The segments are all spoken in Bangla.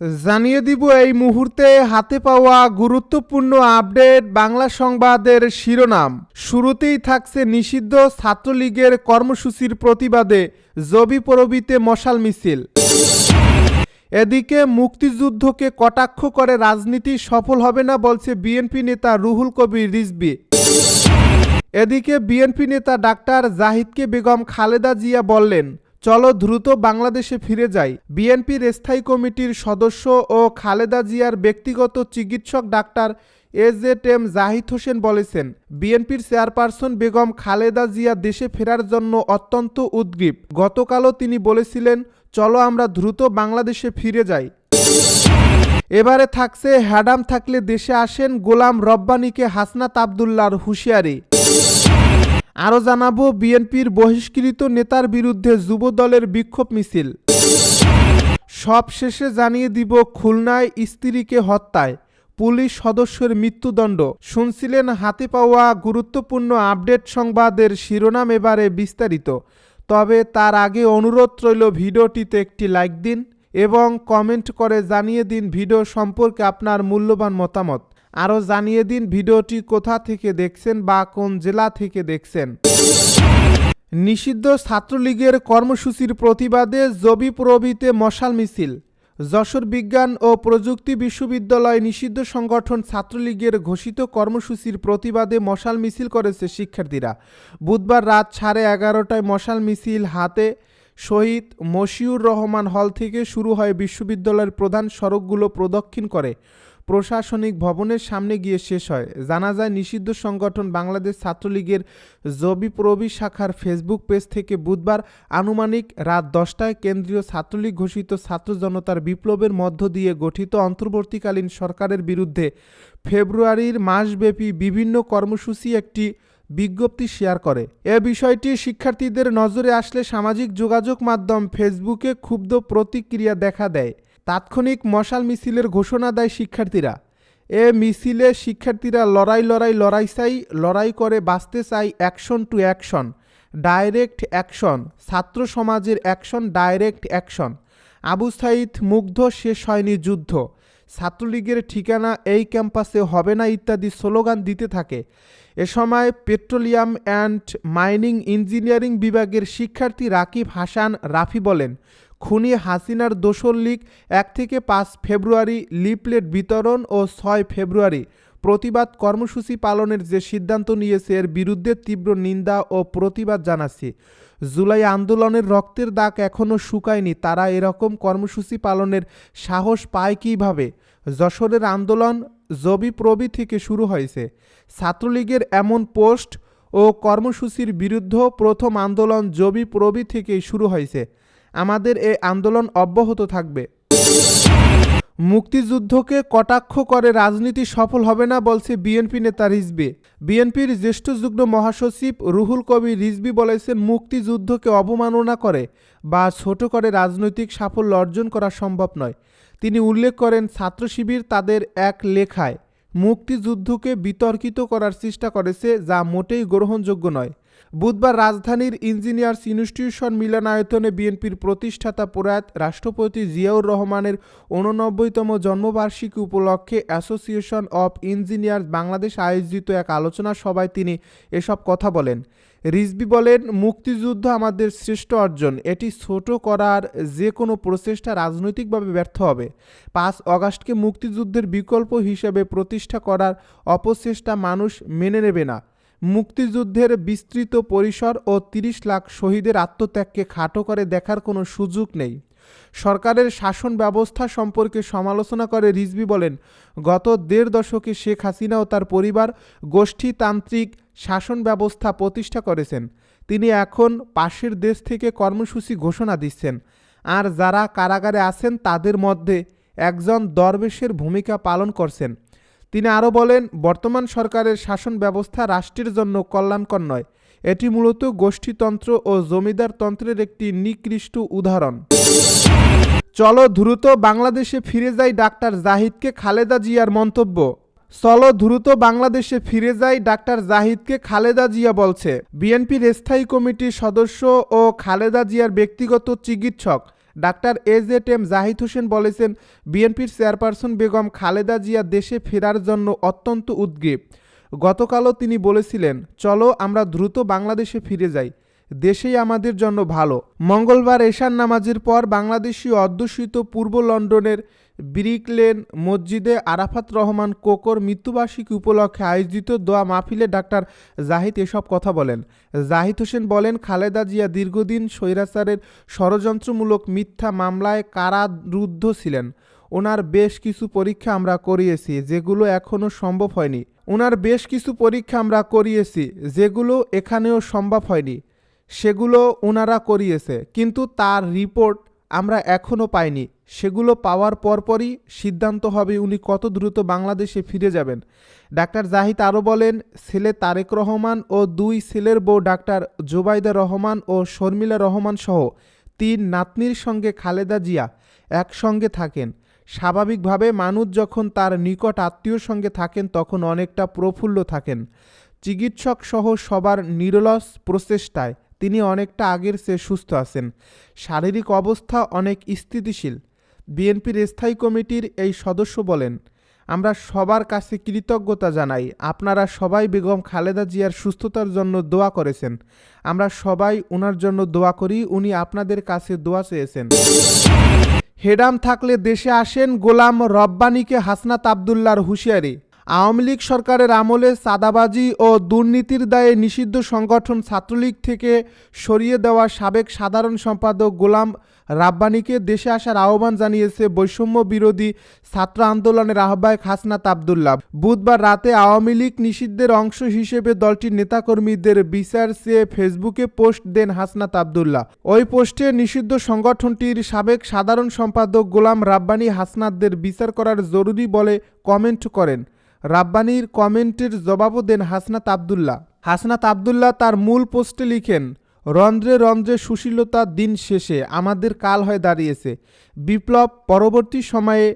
জানিয়ে দিব এই মুহূর্তে হাতে পাওয়া গুরুত্বপূর্ণ আপডেট বাংলা সংবাদের শিরোনাম। শুরুতেই থাকছে নিষিদ্ধ ছাত্রলীগের কর্মসূচির প্রতিবাদে জবি পরবিতে মশাল মিছিল। এদিকে মুক্তিযুদ্ধকে কটাক্ষ করে রাজনীতি সফল হবে না বলছে বিএনপি নেতা রুহুল কবির রিজবি এদিকে বিএনপি নেতা ডাক্তার জাহিদকে বেগম খালেদা জিয়া বললেন চলো দ্রুত বাংলাদেশে ফিরে যাই। বিএনপির স্থায়ী কমিটির সদস্য ও খালেদা জিয়ার ব্যক্তিগত চিকিৎসক doctor AZ M Zahid Hossain বলেছেন, বিএনপির চেয়ারপারসন বেগম খালেদা জিয়া দেশে ফেরার জন্য অত্যন্ত উদ্গ্রীব। গতকালও তিনি বলেছিলেন, চলো আমরা দ্রুত বাংলাদেশে ফিরে যাই। এবারে থাকছে হ্যাডাম থাকলে দেশে আসেন গোলাম রব্বানীকে হাসনাত আবদুল্লার হুঁশিয়ারি। আরও জানাব বিএনপির বহিষ্কৃত নেতার বিরুদ্ধে যুবদলের বিক্ষোভ মিছিল। সব শেষে জানিয়ে দিব খুলনায় স্ত্রীকে হত্যায়। পুলিশ সদস্যের মৃত্যুদণ্ড। শুনছিলেন হাতে পাওয়া গুরুত্বপূর্ণ আপডেট সংবাদের শিরোনাম এবারে বিস্তারিত। তবে তার আগে অনুরোধ রইল ভিডিওটিতে একটি লাইক দিন এবং কমেন্ট করে জানিয়ে দিন ভিডিও সম্পর্কে আপনার মূল্যবান মতামত। আরও জানিয়ে দিন ভিডিওটি কোথা থেকে দেখছেন বা কোন জেলা থেকে দেখছেন। নিষিদ্ধ ছাত্রলীগের কর্মসূচির প্রতিবাদে জবি প্রবিতে মশাল মিছিল। যশোর বিজ্ঞান ও প্রযুক্তি বিশ্ববিদ্যালয় নিষিদ্ধ সংগঠন ছাত্রলীগের ঘোষিত কর্মসূচির প্রতিবাদে মশাল মিছিল করেছে শিক্ষার্থীরা। বুধবার রাত সাড়ে এগারোটায় মশাল মিছিল হাতে শহীদ মশিউর রহমান হল থেকে শুরু হয় বিশ্ববিদ্যালয়ের প্রধান সড়কগুলো প্রদক্ষিণ করে। প্রশাসনিক ভবনের সামনে গিয়ে শেষ হয়। জানা যায়, নিষিদ্ধ সংগঠন বাংলাদেশ ছাত্রলীগের জবি প্রবি শাখার ফেসবুক পেজ থেকে বুধবার আনুমানিক রাত দশটায় কেন্দ্রীয় ছাত্রলীগ ঘোষিত ছাত্র জনতার বিপ্লবের মধ্য দিয়ে গঠিত অন্তর্বর্তীকালীন সরকারের বিরুদ্ধে ফেব্রুয়ারির মাসব্যাপী বিভিন্ন কর্মসূচি একটি বিজ্ঞপ্তি শেয়ার করে। এ বিষয়টি শিক্ষার্থীদের নজরে আসলে সামাজিক যোগাযোগ মাধ্যম ফেসবুকে ক্ষুব্ধ প্রতিক্রিয়া দেখা দেয়। তাৎক্ষণিক মশাল মিছিলের ঘোষণা দেয় শিক্ষার্থীরা। এ মিছিলে শিক্ষার্থীরা লড়াই লড়াই লড়াই চাই, লড়াই করে বাঁচতে চাই action to action, direct action, ছাত্র সমাজের action, direct action. Abu Sayeed, Mugdho, শেষ হয়নি যুদ্ধ। ছাত্রলীগের ঠিকানা এই ক্যাম্পাসে হবে না ইত্যাদি স্লোগান দিতে থাকে। এ সময় পেট্রোলিয়াম অ্যান্ড মাইনিং ইঞ্জিনিয়ারিং বিভাগের শিক্ষার্থী রাকিব হাসান রাফি বলেন খুনি হাসিনার দোসর লীগ এক থেকে পাঁচ ফেব্রুয়ারি লিপলেট বিতরণ ও ছয় ফেব্রুয়ারি প্রতিবাদ কর্মসূচি পালনের যে সিদ্ধান্ত নিয়েছে এর বিরুদ্ধে তীব্র নিন্দা ও প্রতিবাদ জানাচ্ছি। জুলাই আন্দোলনের রক্তের দাগ এখনও শুকায়নি, তারা এরকম কর্মসূচি পালনের সাহস পায় কীভাবে? যশোরের আন্দোলন জবি প্রবি থেকে শুরু হয়েছে। ছাত্রলীগের এমন পোস্ট ও কর্মসূচির বিরুদ্ধে প্রথম আন্দোলন জবি প্রবি থেকেই শুরু হয়েছে। আমাদের এ আন্দোলন অব্যাহত থাকবে। মুক্তিযুদ্ধকে কটাক্ষ করে রাজনীতি সফল হবে না বলছে বিএনপি নেতা রিজবি। বিএনপির জ্যেষ্ঠ যুগ্ম মহাসচিব রুহুল কবির রিজবি বলেছেন, মুক্তিযুদ্ধকে অবমাননা করে বা ছোট করে রাজনৈতিক সাফল্য অর্জন করা সম্ভব নয়। তিনি উল্লেখ করেন, ছাত্র শিবির তাদের এক লেখায়, মুক্তিযুদ্ধকে বিতর্কিত করার চেষ্টা করেছে যা মোটেই গ্রহণযোগ্য নয়। বুধবার রাজধানীর ইঞ্জিনিয়ার্স ইনস্টিটিউশন মিলনায়তনে বিএনপির প্রতিষ্ঠাতা প্রয়াত রাষ্ট্রপতি জিয়াউর রহমানের উননব্বইতম জন্মবার্ষিকী উপলক্ষে অ্যাসোসিয়েশন অব ইঞ্জিনিয়ার্স বাংলাদেশ আয়োজিত এক আলোচনা সভায় তিনি এসব কথা বলেন। রিজবি বলেন, মুক্তিযুদ্ধ আমাদের শ্রেষ্ঠ অর্জন। এটি ছোট করার যে কোনো প্রচেষ্টা রাজনৈতিকভাবে ব্যর্থ হবে। পাঁচ অগাস্টকে মুক্তিযুদ্ধের বিকল্প হিসেবে প্রতিষ্ঠা করার অপচেষ্টা মানুষ মেনে নেবে না। মুক্তিযুদ্ধের বিস্তৃত পরিসর ও তিরিশ লাখ শহীদের আত্মত্যাগকে খাটো করে দেখার কোনো সুযোগ নেই। সরকারের শাসন ব্যবস্থা সম্পর্কে সমালোচনা করে রিজবি বলেন, গত দেড় দশকে শেখ হাসিনা ও তার পরিবার গোষ্ঠীতান্ত্রিক শাসন ব্যবস্থা প্রতিষ্ঠা করেছেন। তিনি এখন পাশের দেশ থেকে কর্মসূচি ঘোষণা দিচ্ছেন। আর যারা কারাগারে আছেন তাদের মধ্যে একজন দরবেশের ভূমিকা পালন করছেন। তিনি আরও বলেন, বর্তমান সরকারের শাসন ব্যবস্থা রাষ্ট্রের জন্য কল্যাণকর নয়। এটি মূলত গোষ্ঠীতন্ত্র ও জমিদারতন্ত্রের একটি নিকৃষ্ট উদাহরণ। চলো দ্রুত বাংলাদেশে ফিরে যাই ডাক্তার জাহিদকে খালেদা জিয়ার মন্তব্য। চলো দ্রুত বাংলাদেশে ফিরে যাই ডাক্তার জাহিদকে খালেদা জিয়া বলছে। বিএনপির স্থায়ী কমিটির সদস্য ও খালেদা জিয়ার ব্যক্তিগত চিকিৎসক ডাক্তার এ জে টেম জাহিদ হোসেন বলেছেন, বিএনপির চেয়ারপারসন বেগম খালেদা জিয়া দেশে ফেরার জন্য অত্যন্ত উদ্গ্রীব। গতকালও তিনি বলেছিলেন, চলো আমরা দ্রুত বাংলাদেশে ফিরে যাই, দেশেই আমাদের জন্য ভালো। মঙ্গলবার এশার নামাজের পর বাংলাদেশি অধ্যুষিত পূর্ব লন্ডনের ব্রিক লেন মসজিদে আরাফাত রহমান কোকর মৃত্যুবার্ষিকী উপলক্ষে আয়োজিত দোয়া মাহফিলে ডাক্তার জাহিদ এসব কথা বলেন। জাহিদ হোসেন বলেন, খালেদা জিয়া দীর্ঘদিন স্বৈরাচারের ষড়যন্ত্রমূলক মিথ্যা মামলায় কারারুদ্ধ ছিলেন। ওনার বেশ কিছু পরীক্ষা আমরা করিয়েছি, যেগুলো এখনও সম্ভব হয়নি। ওনার বেশ কিছু পরীক্ষা আমরা করিয়েছি, যেগুলো এখানেও সম্ভব হয়নি। সেগুলো ওনারা করিয়েছে, কিন্তু তার রিপোর্ট আমরা এখনও পাইনি। সেগুলো পাওয়ার পরপরই সিদ্ধান্ত হবে উনি কত দ্রুত বাংলাদেশে ফিরে যাবেন। ডাক্তার জাহিদ আরও বলেন ছেলে তারেক রহমান ও দুই ছেলের বউ ডাক্তার জোবাইদা রহমান ও শর্মিলা রহমান সহ তিন নাতনির সঙ্গে খালেদা জিয়া একসঙ্গে থাকেন। স্বাভাবিকভাবে মানুষ যখন তার নিকট আত্মীয়র সঙ্গে থাকেন, তখন অনেকটা প্রফুল্ল থাকেন। চিকিৎসক সহ সবার নিরলস প্রচেষ্টায় তিনি অনেকটা আগের চেয়ে সুস্থ আছেন। শারীরিক অবস্থা অনেক স্থিতিশীল। বিএনপির স্থায়ী কমিটির এই সদস্য বলেন, আমরা সবার কাছে কৃতজ্ঞতা জানাই। আপনারা সবাই বেগম খালেদা জিয়ার সুস্থতার জন্য দোয়া করেছেন। আমরা সবাই ওনার জন্য দোয়া করি, উনি আপনাদের কাছে দোয়া চেয়েছেন। হেডাম থাকলে দেশে আসেন গোলাম রব্বানিকে হাসনাত আবদুল্লার হুঁশিয়ারি। আওয়ামী লীগ সরকারের আমলে সাদাবাজি ও দুর্নীতির দায়ে নিষিদ্ধ সংগঠন ছাত্রলীগ থেকে সরিয়ে দেওয়া সাবেক সাধারণ সম্পাদক গোলাম রাব্বানীকে দেশে আসার আহ্বান জানিয়েছে বৈষম্য বিরোধী ছাত্র আন্দোলনের আহ্বায়ক হাসনাত আবদুল্লাহ। বুধবার রাতে আওয়ামী লীগ নিষিদ্ধের অংশ হিসেবে দলটির নেতাকর্মীদের বিচার চেয়ে ফেসবুকে পোস্ট দেন হাসনাত আবদুল্লাহ। ওই পোস্টে নিষিদ্ধ সংগঠনটির সাবেক সাধারণ সম্পাদক গোলাম রাব্বানী হাসনাতদের বিচার করার জরুরি বলে কমেন্ট করেন। রাব্বানির কমেন্টের জবাবও দেন হাসনাত আবদুল্লাহ। হাসনাত আবদুল্লাহ তার মূল পোস্টে লিখেন, রন্ধ্রে রন্ধ্রে সুশীলতা দিন শেষে আমাদের কাল হয়ে দাঁড়িয়েছে। বিপ্লব পরবর্তী সময়ে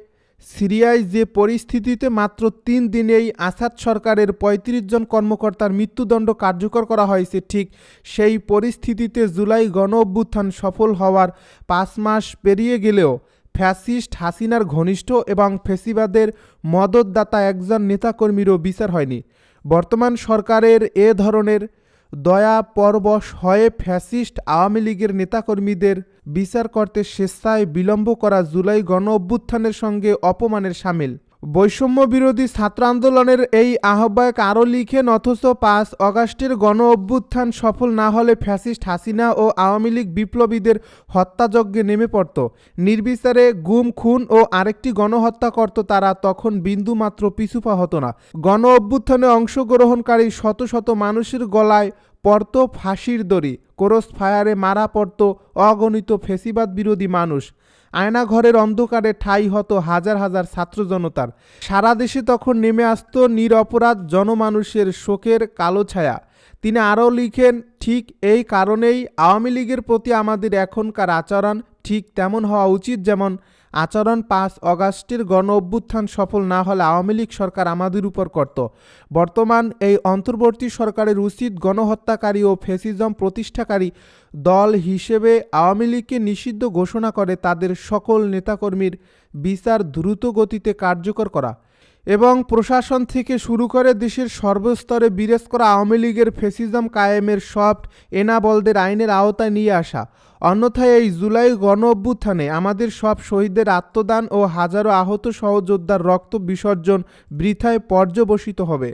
সিরিয়ায় যে পরিস্থিতিতে মাত্র তিন দিনেই আসাদ সরকারের ৩৫ জন কর্মকর্তার মৃত্যুদণ্ড কার্যকর করা হয়েছে, ঠিক সেই পরিস্থিতিতে জুলাই গণ অভ্যুত্থান সফল হওয়ার পাঁচ মাস পেরিয়ে গেলেও ফ্যাসিস্ট হাসিনার ঘনিষ্ঠ এবং ফেসিবাদের মদতদাতা একজন নেতাকর্মীরও বিচার হয়নি। বর্তমান সরকারের এ ধরনের দয়া পরবশ হয়ে ফ্যাসিস্ট আওয়ামী লীগের নেতাকর্মীদের বিচার করতে স্বেচ্ছায় বিলম্ব করা জুলাই গণ অভ্যুত্থানের সঙ্গে অপমানের সামিল। বৈষম্য বিরোধী ছাত্র আন্দোলনের এই আহ্বায়ক আরও লিখেন, অথচ পাঁচ অগাস্টের গণ অভ্যুত্থান সফল না হলে ফ্যাসিস্ট হাসিনা ও আওয়ামী লীগ বিপ্লবীদের হত্যাযজ্ঞে নেমে পড়ত। নির্বিচারে গুম, খুন ও আরেকটি গণহত্যা করত তারা তখন বিন্দুমাত্র পিছুপা হতো না। গণ অভ্যুত্থানে অংশগ্রহণকারী শত শত মানুষের গলায় পড়ত ফাঁসির দড়ি। কোরস ফায়ারে মারা পড়ত অগণিত ফেসিবাদ বিরোধী মানুষ। আয়নাঘরের অন্ধকারে ঠাই হতো হাজার হাজার ছাত্র জনতার সারা দেশে তখন নেমে আসত নিরপরাধ জনমানুষের শোকের কালো ছায়া। তিনি আরও লিখেন, ঠিক এই কারণেই আওয়ামী লীগের প্রতি আমাদের এখনকার আচরণ ঠিক তেমন হওয়া উচিত যেমন আচরণ পাঁচ অগাস্টের গণ অভ্যুত্থান সফল না হলে আওয়ামী লীগ সরকার আমাদের উপর করত। বর্তমান এই অন্তর্বর্তী সরকারের উচিত গণহত্যাকারী ও ফেসিজম প্রতিষ্ঠাকারী দল হিসেবে আওয়ামী লীগকে নিষিদ্ধ ঘোষণা করে তাদের সকল নেতাকর্মীর বিচার দ্রুত গতিতে কার্যকর করা এবং প্রশাসন থেকে শুরু করে দেশের সর্বস্তরে বিরেজ করা আওয়ামী লীগের ফেসিজম কায়েমের সফট এনাবলদের আইনের আওতায় নিয়ে আসা। অন্যথায় এই জুলাই গণ অভ্যুত্থানে আমাদের সব শহীদদের আত্মদান ও হাজারো আহত সহযোদ্ধার রক্ত বিসর্জন বৃথায় পর্যবসিত হবে।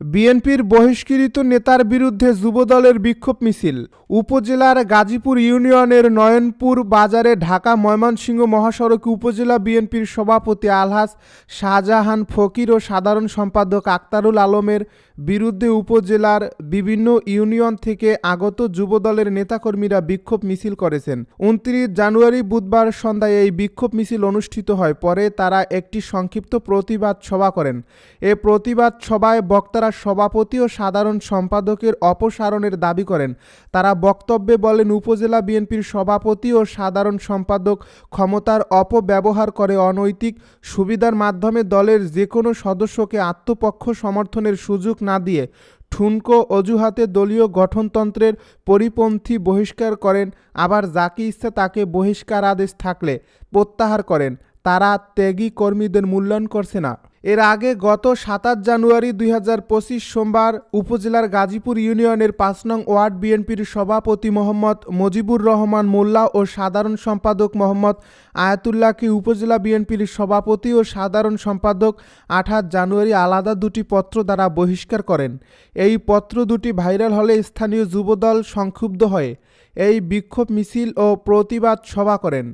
বিএনপির বহিষ্কৃত নেতার বিরুদ্ধে যুবদলের বিক্ষোভ মিছিল। উপজেলার গাজীপুর ইউনিয়নের নয়নপুর বাজারে ঢাকা ময়মনসিংহ মহাসড়কে উপজেলা বিএনপির সভাপতি আলহাস শাহজাহান ফকির ও সাধারণ সম্পাদক আক্তারুল আলমের বিরুদ্ধে উপজেলার বিভিন্ন ইউনিয়ন থেকে আগত যুবদলের নেতাকর্মীরা বিক্ষোভ মিছিল করেছেন। উনত্রিশ জানুয়ারি বুধবার সন্ধ্যায় এই বিক্ষোভ মিছিল অনুষ্ঠিত হয়। পরে তারা একটি সংক্ষিপ্ত প্রতিবাদ সভা করেন। এ প্রতিবাদ সভায় বক্তারা সভাপতি ও সাধারণ সম্পাদকের অপসারণের দাবি করেন। তারা বক্তব্যে বলেন, উপজেলা বিএনপির সভাপতি ও সাধারণ সম্পাদক ক্ষমতার অপব্যবহার করে অনৈতিক সুবিধার মাধ্যমে দলের যে কোনো সদস্যকে আত্মপক্ষ সমর্থনের সুযোগ না দিয়ে ঠুনকো অজুহাতে দলীয় গঠনতন্ত্রের পরিপন্থী বহিষ্কার করেন। আবার যাকে ইচ্ছা তাকে বহিষ্কার আদেশ থাকলে প্রত্যাহার করেন। তারা ত্যাগী কর্মীদের মূল্যায়ন করছে না। এর আগে গত সাতাশ জানুয়ারি দুই হাজার পঁচিশ সোমবার উপজেলার গাজীপুর ইউনিয়নের পাঁচ নং ওয়ার্ড বিএনপির সভাপতি মোহাম্মদ মজিবুর রহমান মোল্লা ও সাধারণ সম্পাদক মোহাম্মদ আয়াতুল্লাহকে উপজেলা বিএনপির সভাপতি ও সাধারণ সম্পাদক আঠাশ জানুয়ারি আলাদা দুটি পত্র দ্বারা বহিষ্কার করেন। এই পত্র দুটি ভাইরাল হলে স্থানীয় যুবদল সংক্ষুব্ধ হয় এই বিক্ষোভ মিছিল ও প্রতিবাদ সভা করেন।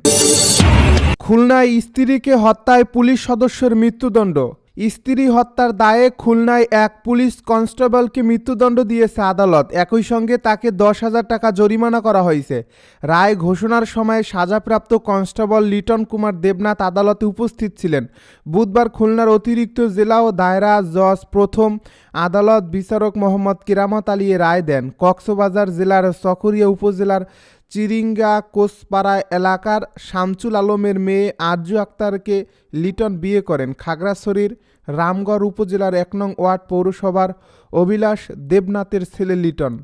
খুলনায় স্ত্রীকে হত্যায় পুলিশ সদস্যের মৃত্যুদণ্ড স্ত্রী হত্যার দায়ে খুলনায় এক পুলিশ কনস্টেবলকে মৃত্যুদণ্ড দিয়েছে আদালত। একই সঙ্গে তাকে দশ হাজার টাকা জরিমানা করা হয়েছে। রায় ঘোষণার সময় সাজাপ্রাপ্ত কনস্টেবল লিটন কুমার দেবনাথ আদালতে উপস্থিত ছিলেন। বুধবার খুলনার অতিরিক্ত জেলা ও দায়রা জজ প্রথম আদালত বিচারক মোহাম্মদ কিরামত আলী রায় দেন। কক্সবাজার জেলার চকরিয়া উপজেলার চিরিঙ্গা কোসপাড়া এলাকার শামচুল আলমের মেয়ে আরজু আক্তারকে লিটন বিয়ে করেন। খাগড়াছড়ির রামগড় উপজেলার এক নং ওয়ার্ড পৌরসভার অভিলাষ দেবনাথের ছেলে লিটন।